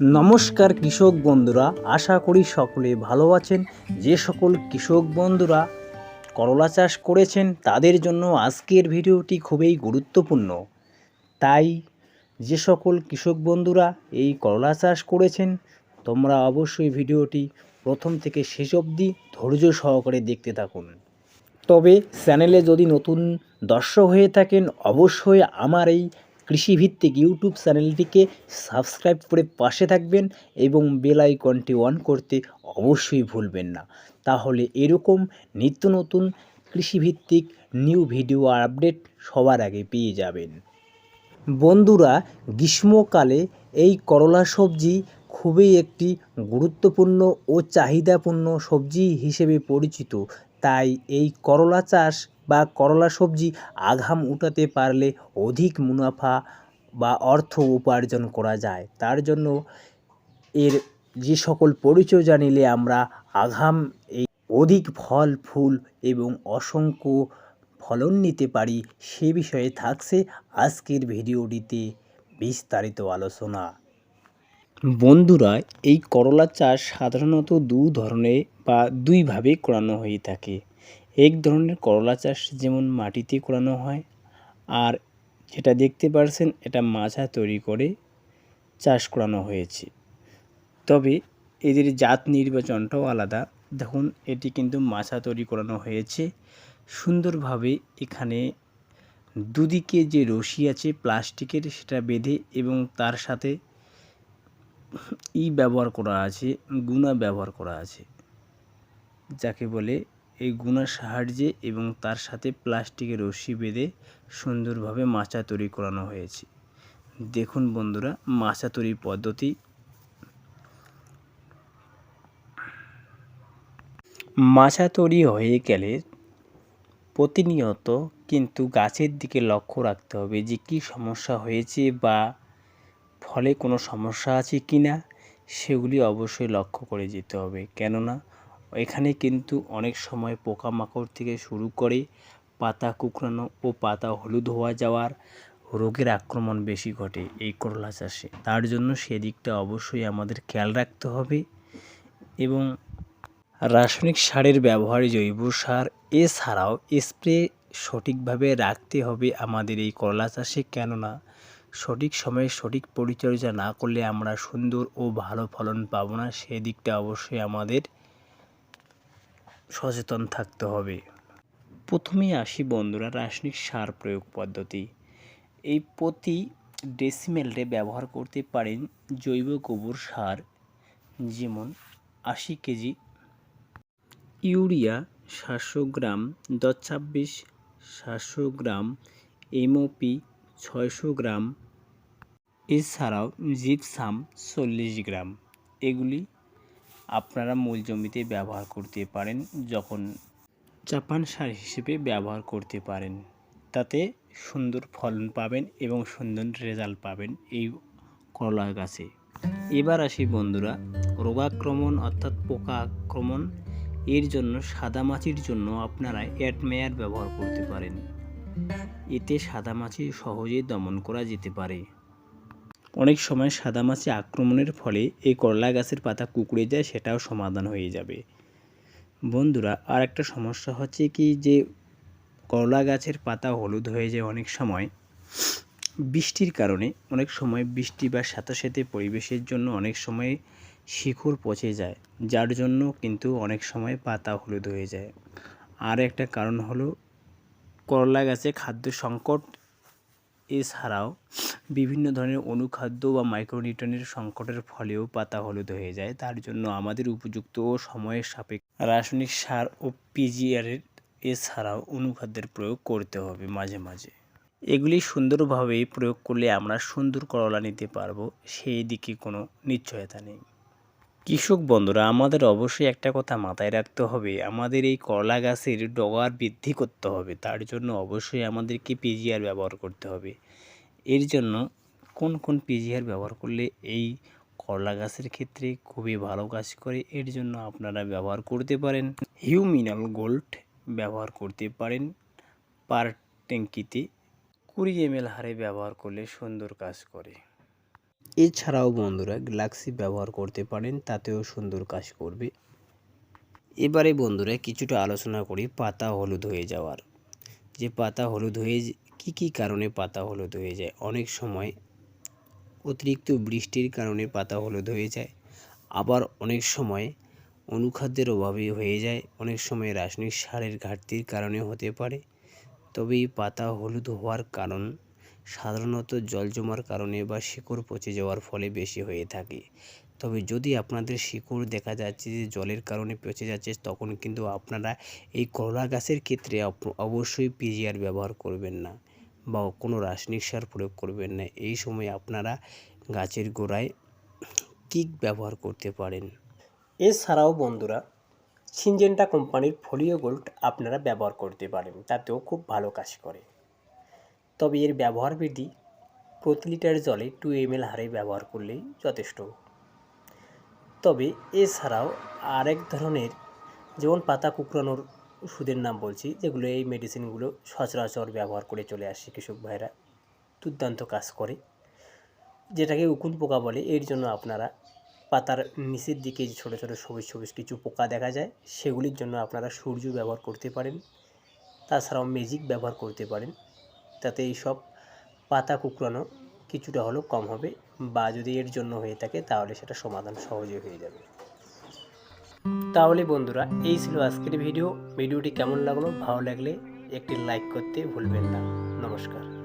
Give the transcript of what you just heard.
নমস্কার কৃষক বন্ধুরা, আশা করি সকলে ভালো আছেন। যে সকল কৃষক বন্ধুরা করলা চাষ করেছেন, তাদের জন্য আজকের ভিডিওটি খুবই গুরুত্বপূর্ণ। তাই যে সকল কৃষক বন্ধুরা এই করলা চাষ করেছেন, তোমরা অবশ্যই ভিডিওটি প্রথম থেকে শেষ অবধি ধৈর্য সহকারে দেখতে থাকুন। তবে চ্যানেলে যদি নতুন দর্শক হয়ে থাকেন, অবশ্যই আমার এই কৃষিভিত্তিক ইউটিউব চ্যানেলটিকে সাবস্ক্রাইব করে পাশে থাকবেন এবং বেল আইকনটি অন করতে অবশ্যই ভুলবেন না। তাহলে এরকম নিত্য নতুন কৃষিভিত্তিক নিউ ভিডিও আপডেট সবার আগে পেয়ে যাবেন। বন্ধুরা, গ্রীষ্মকালে এই করলা সবজি খুবই একটি গুরুত্বপূর্ণ ও চাহিদাপূর্ণ সবজি হিসেবে পরিচিত। তাই এই করলা চাষ বা করলা সবজি আঘাম উঠাতে পারলে অধিক মুনাফা বা অর্থ উপার্জন করা যায়। তার জন্য এর যে সকল পরিচয় নিলে আমরা আঘাম, এই অধিক ফল, ফুল এবং অসংখ্য ফলন নিতে পারি সে বিষয়ে থাকছে আজকের ভিডিওটিতে বিস্তারিত আলোচনা। বন্ধুরা, এই করলা চাষ সাধারণত দু ধরনের বা দুইভাবে করানো হয়ে থাকে। এক ধরনের করলা চাষ যেমন মাটিতে করানো হয়, আর যেটা দেখতে পারছেন এটা মাছা তৈরি করে চাষ করানো হয়েছে। তবে এদের জাত নির্বাচনটাও আলাদা। দেখুন, এটি কিন্তু মাছা তৈরি করানো হয়েছে। সুন্দরভাবে এখানে দুদিকে যে রশি আছে, প্লাস্টিকের সেটা বেঁধে এবং তার সাথে ই ব্যবহার করা আছে, গুণা ব্যবহার করা আছে। যাকে বলে এই গুণার সাহায্যে এবং তার সাথে প্লাস্টিকের রশি বেঁধে সুন্দরভাবে মাচা তৈরি করানো হয়েছে। দেখুন বন্ধুরা, মাচা তৈরির পদ্ধতি। মাচা তৈরি হয়ে গেলে প্রতিনিয়ত কিন্তু গাছের দিকে লক্ষ্য রাখতে হবে যে কী সমস্যা হয়েছে বা ফলে কোনো সমস্যা আছে কি না, সেগুলি অবশ্যই লক্ষ্য করে যেতে হবে। কেননা, এখানে কিন্তু অনেক সময় পোকামাকড় থেকে শুরু করে পাতা কুকড়ানো ও পাতা হলুদ হওয়া যাওয়ার রোগের আক্রমণ বেশি ঘটে এই করলা চাষে। তার জন্য সেদিকটা অবশ্যই আমাদের খেয়াল রাখতে হবে এবং রাসায়নিক সারের ব্যবহার জৈব সার এছাড়াও স্প্রে সঠিকভাবে রাখতে হবে আমাদের এই করলা চাষে। কেননা সঠিক সময়ে সঠিক পরিচর্যা না করলে আমরা সুন্দর ও ভালো ফলন পাবো না, সেদিকটা অবশ্যই আমাদের সচেতন থাকতে হবে। প্রথমেই আসি বন্ধুরা, রাসায়নিক সার প্রয়োগ পদ্ধতি। এই প্রতি ডেসিমেলে ব্যবহার করতে পারেন জৈব গোবর সার, যেমন আশি কেজি। ইউরিয়া সাতশো গ্রাম, দশ ছাব্বিশ সাতশো গ্রাম এমওপি ছয়শো গ্রাম। এছাড়াও জিপসাম চল্লিশ গ্রাম। এগুলি আপনারা মূল জমিতে ব্যবহার করতে পারেন, যখন চাপান সার হিসেবে ব্যবহার করতে পারেন। তাতে সুন্দর ফলন পাবেন এবং সুন্দর রেজাল্ট পাবেন এই করলা গাছে। এবার আসি বন্ধুরা, রোগাক্রমণ অর্থাৎ পোকা আক্রমণ এর জন্য সাদামাছির জন্য আপনারা অ্যাডমেয়ার ব্যবহার করতে পারেন। এতে সাদামাছি সহজেই দমন করা যেতে পারে। অনেক সময় সাদামাছি আক্রমণের ফলে এই করলা গাছের পাতা কুকড়ে যায়, সেটাও সমাধান হয়ে যাবে। বন্ধুরা আর একটা সমস্যা হচ্ছে কি যে, করলা গাছের পাতা হলুদ হয়ে যায় অনেক সময়। বৃষ্টির কারণে অনেক সময় বৃষ্টি বা সাথে সাথে পরিবেশের জন্য অনেক সময় শিকড় পচে যায়, যার জন্য কিন্তু অনেক সময় পাতা হলুদ হয়ে যায়। আর একটা কারণ হলো করলা গাছে খাদ্য সংকট এছাড়াও বিভিন্ন ধরনের অনুখাদ্য বা মাইক্রোনিউট্রনের সংকটের ফলেও পাতা হলুদ হয়ে যায়। তার জন্য আমাদের উপযুক্ত ও সময়ের সাপেক্ষ রাসায়নিক সার ও পিজিআরের এছাড়াও অনুখাদ্যের প্রয়োগ করতে হবে মাঝে মাঝে। এগুলি সুন্দরভাবে প্রয়োগ করলে আমরা সুন্দর করলা নিতে পারব, সেই দিকে কোনো নিশ্চয়তা নেই। কৃষক বন্ধুরা, আমাদের অবশ্যই একটা কথা মাথায় রাখতে হবে। আমাদের এই করলা গাছের ডগার বৃদ্ধি করতে হবে। তার জন্য অবশ্যই আমাদেরকে পিজিআর ব্যবহার করতে হবে। এর জন্য কোন কোন পিজিআর ব্যবহার করলে এই করলা গাছের ক্ষেত্রে খুবই ভালো কাজ করে, এর জন্য আপনারা ব্যবহার করতে পারেন। হিউমিনাল গোল্ড ব্যবহার করতে পারেন পার ট্যাঙ্কিতে কুড়ি এম হারে ব্যবহার করলে সুন্দর কাজ করে। এছাড়াও বন্ধুরা গ্যালাক্সি ব্যবহার করতে পারেন, তাতেও সুন্দর কাজ করবে। এবারে বন্ধুরা কিছুটা আলোচনা করি পাতা হলুদ হয়ে যাওয়ার। যে পাতা হলুদ হয়ে কি কি কারণে পাতা হলুদ হয়ে যায়? অনেক সময় অতিরিক্ত বৃষ্টির কারণে পাতা হলুদ হয়ে যায়, আবার অনেক সময় অনুখাদ্যের অভাবে হয়ে যায়, অনেক সময় রাসায়নিক সারের ঘাটতির কারণে হতে পারে। তবে এই পাতা হলুদ হওয়ার কারণ সাধারণত জল জমার কারণে বা শিকড় পচে যাওয়ার ফলে বেশি হয়ে থাকে। তবে যদি আপনাদের শিকড় দেখা যাচ্ছে যে জলের কারণে পচে যাচ্ছে, তখন কিন্তু আপনারা এই করলা গাছের ক্ষেত্রে অবশ্যই পিজিআর ব্যবহার করবেন না বা কোনো রাসায়নিক সার প্রয়োগ করবেন না। এই সময় আপনারা গাছের গোড়ায় কিক ব্যবহার করতে পারেন। এছাড়াও বন্ধুরা সিনজেন্টা কোম্পানির ফোলিও গোল্ড আপনারা ব্যবহার করতে পারেন, তাতেও খুব ভালো কাজ করে। তবে এর ব্যবহার বিধি প্রতি লিটার জলে টু এম এল হারে ব্যবহার করলেই যথেষ্ট। তবে এছাড়াও আরেক ধরনের যেমন পাতা কুকরানোর ওষুধের নাম বলছি, যেগুলো এই মেডিসিনগুলো সচরাচর ব্যবহার করে চলে আসে কৃষক ভাইরা, দুর্দান্ত কাজ করে। যেটাকে উকুন পোকা বলে, এর জন্য আপনারা পাতার নিচের দিকে যে ছোটো ছোটো সবুজ সবুজ কিছু পোকা দেখা যায়, সেগুলির জন্য আপনারা সূর্য ব্যবহার করতে পারেন। তাছাড়াও ম্যাজিক ব্যবহার করতে পারেন। তাতে এই সব পাতা কুকড়ানো কিছুটা হলেও কম হবে বা যদি এর জন্য হয়ে থাকে তাহলে সেটা সমাধান সহজে হয়ে যাবে। তাহলে বন্ধুরা, এই ছিল আজকের ভিডিও। ভিডিওটি কেমন লাগল? ভালো লাগলে একটি লাইক করতে ভুলবেন না। নমস্কার।